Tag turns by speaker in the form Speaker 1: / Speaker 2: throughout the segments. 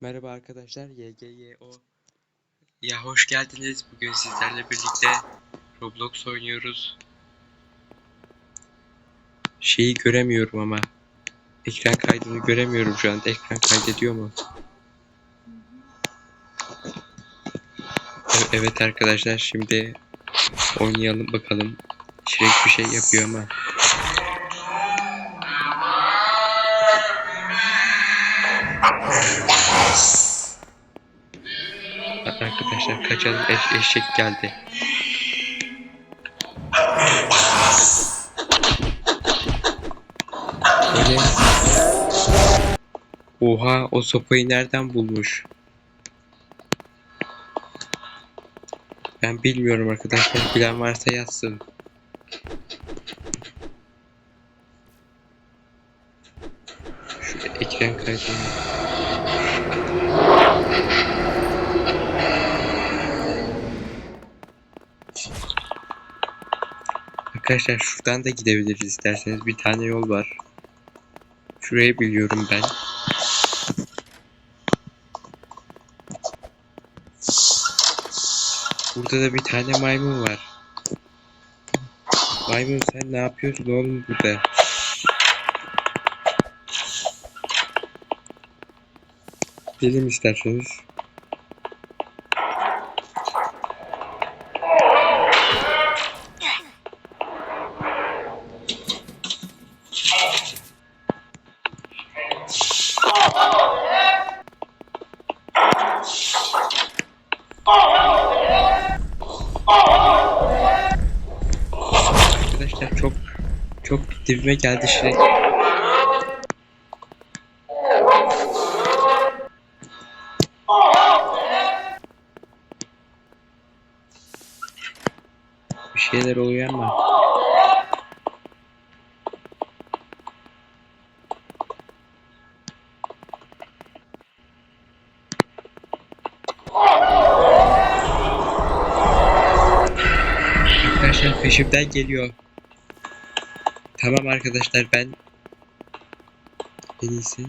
Speaker 1: Merhaba arkadaşlar, YGYO. Ya hoş geldiniz. Bugün sizlerle birlikte Roblox oynuyoruz. Şeyi göremiyorum ama. Ekran kaydını göremiyorum şu anda. Ekran kaydediyor mu? E- Evet arkadaşlar, şimdi oynayalım bakalım. Şirek bir şey yapıyor ama. Arkadaşlar kaçalım eş eşek geldi. Öyle. Oha o sopayı nereden bulmuş? Ben bilmiyorum arkadaşlar. Bilen varsa yazsın. Şu ekran kaydını. Arkadaşlar şuradan da gidebiliriz isterseniz. Bir tane yol var. Şurayı biliyorum ben. Burada da bir tane maymun var. Maymun sen ne yapıyorsun oğlum burada? Gidelim isterseniz. Arkadaşlar çok çok dibime geldi Şirek. Bir şeyler oluyor ama. Arkadaşlar peşimden geliyor. Tamam arkadaşlar ben en iyisi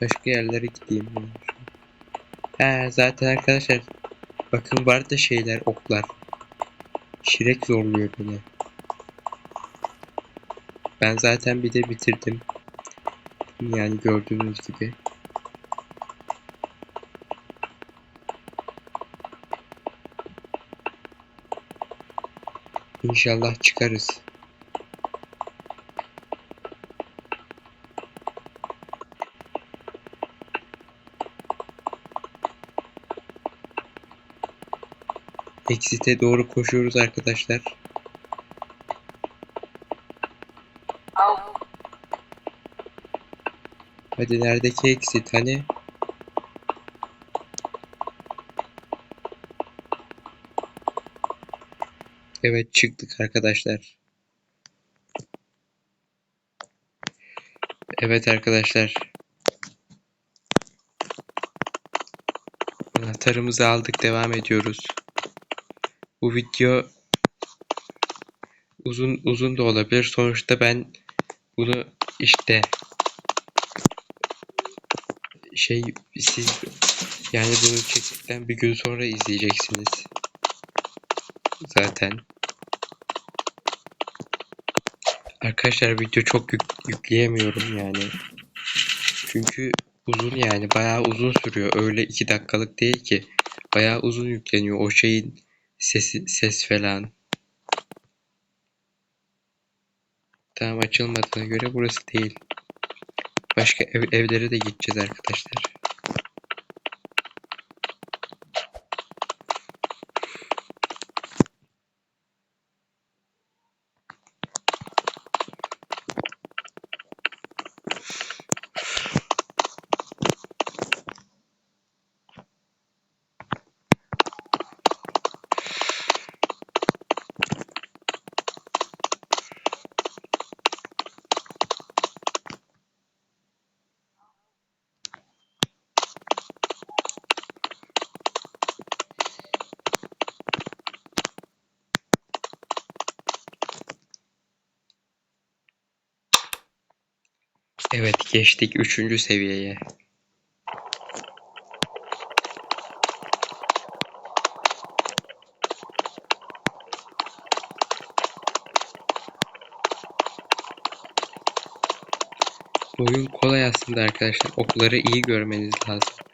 Speaker 1: başka yerlere gideyim. He zaten arkadaşlar bakın var da şeyler oklar. Şirek zorluyor beni. Ben zaten bir de bitirdim. Yani gördüğünüz gibi. İnşallah çıkarız. Exit'e doğru koşuyoruz arkadaşlar. Hadi neredeki exit hani? Evet çıktık arkadaşlar. Evet arkadaşlar. Anahtarımızı aldık devam ediyoruz. Bu video uzun uzun da olabilir. Sonuçta ben bunu işte şey siz yani bunu çektikten bir gün sonra izleyeceksiniz. Zaten. Arkadaşlar video çok yük, yükleyemiyorum yani. Çünkü uzun yani bayağı uzun sürüyor. Öyle iki dakikalık değil ki. Bayağı uzun yükleniyor o şeyin sesi ses falan. Tamam açılmadığına göre burası değil. Başka ev, evlere de gideceğiz arkadaşlar. Evet geçtik üçüncü seviyeye. Oyun kolay aslında arkadaşlar. Okları iyi görmeniz lazım.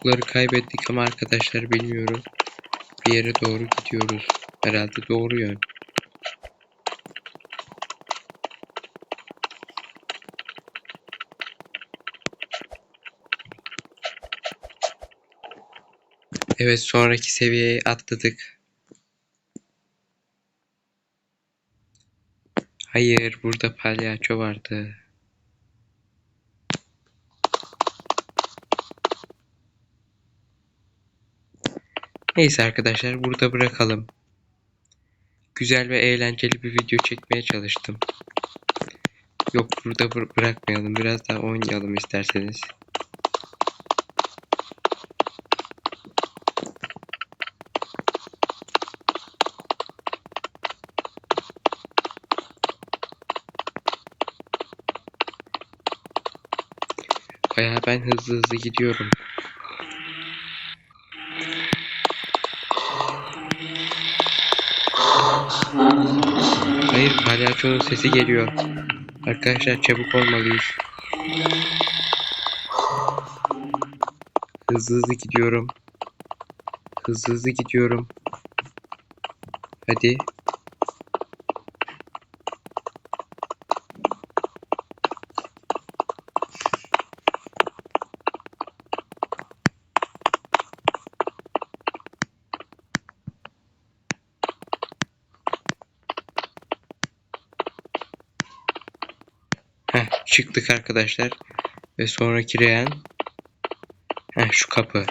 Speaker 1: Okları kaybettik ama arkadaşlar bilmiyorum. Bir yere doğru gidiyoruz. Herhalde doğru yön. Evet sonraki seviyeye atladık. Hayır burada palyaço vardı. Neyse arkadaşlar burada bırakalım. Güzel ve eğlenceli bir video çekmeye çalıştım. Yok burada bır- bırakmayalım. Biraz daha oynayalım isterseniz. Bayağı ben hızlı hızlı gidiyorum. Hayır palyaçonun sesi geliyor. Arkadaşlar çabuk olmalıyız. Hızlı hızlı gidiyorum. Hızlı hızlı gidiyorum. Hadi. Heh, çıktık arkadaşlar. Ve sonraki reyen. Heh, şu kapı.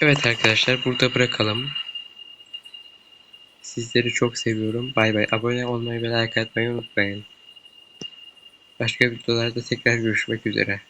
Speaker 1: Evet arkadaşlar burada bırakalım. Sizleri çok seviyorum. Bay bay. Abone olmayı ve like atmayı unutmayın. Başka videolarda tekrar görüşmek üzere.